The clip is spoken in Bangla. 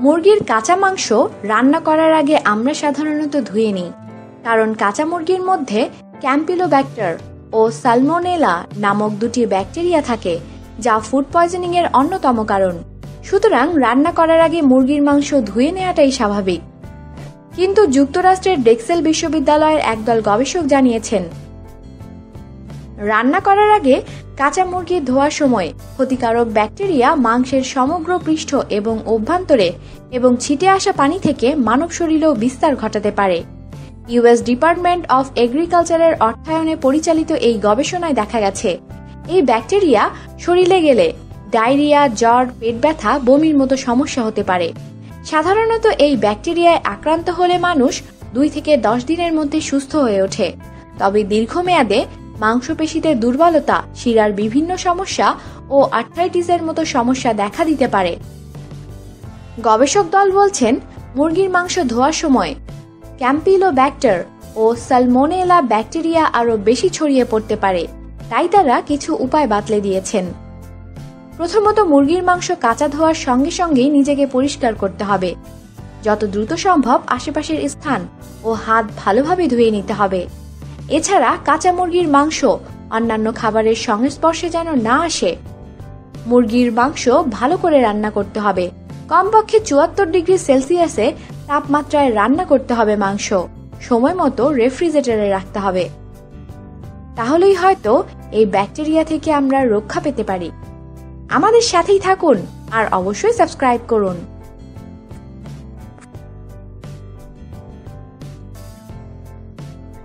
মুরগির কাঁচা মাংস রান্না করার আগে আমরা সাধারণত ধুয়ে নিই, কারণ কাঁচা মুরগির মধ্যে ক্যাম্পিলোব্যাক্টার ও সালমোনেলা নামক দুটি ব্যাকটেরিয়া থাকে, যা ফুড পয়জনিং এর অন্যতম কারণ। সুতরাং রান্না করার আগে মুরগির মাংস ধুয়ে নেওয়াটাই স্বাভাবিক। কিন্তু যুক্তরাষ্ট্রের ডেক্সেল বিশ্ববিদ্যালয়ের একদল গবেষক জানিয়েছেন রান্না করার আগে কাঁচা মুরগি ধোয়ার সময় ক্ষতিকারক ব্যাকটেরিয়া মাংসের সমগ্র পৃষ্ঠ এবং অভ্যন্তরে এবং ছিটে আসা পানি থেকে মানব শরীরেও বিস্তার ঘটাতে পারে। ইউএস ডিপার্টমেন্ট অফ এগ্রিকালচারের অর্থায়নে পরিচালিত এই গবেষণায় দেখা গেছে, এই ব্যাকটেরিয়া শরীরে গেলে ডায়রিয়া, জ্বর, পেট ব্যথা, বমির মতো সমস্যা হতে পারে। সাধারণত এই ব্যাকটেরিয়ায় আক্রান্ত হলে মানুষ দুই থেকে দশ দিনের মধ্যে সুস্থ হয়ে ওঠে। তবে দীর্ঘমেয়াদে মাংসপেশিতে দুর্বলতা, শিরার বিভিন্ন সমস্যা ও আর্থ্রাইটিসের মতো সমস্যা দেখা দিতে পারে। গবেষক দল বলছেন, মুরগির মাংস ধোয়ার সময় ক্যাম্পিলো ব্যাক্টার ও সালমোনেলা ব্যাকটেরিয়া আরও বেশি ছড়িয়ে পড়তে পারে। তাই তারা কিছু উপায় বাতলে দিয়েছেন। প্রথমত, মুরগির মাংস কাঁচা ধোয়ার সঙ্গে সঙ্গেই নিজেকে পরিষ্কার করতে হবে। যত দ্রুত সম্ভব আশেপাশের স্থান ও হাত ভালোভাবে ধুয়ে নিতে হবে। এছাড়া কাঁচা মুরগির মাংস অন্যান্য খাবারের সংস্পর্শে যেন না আসে। মুরগির মাংস ভালো করে রান্না করতে হবে। কমপক্ষে চুয়াত্তর ডিগ্রি সেলসিয়াসে তাপমাত্রায় রান্না করতে হবে মাংস। সময় মতো রেফ্রিজারেটরে রাখতে হবে। তাহলেই হয়তো এই ব্যাকটেরিয়া থেকে আমরা রক্ষা পেতে পারি। আমাদের সাথেই থাকুন আর অবশ্যই সাবস্ক্রাইব করুন।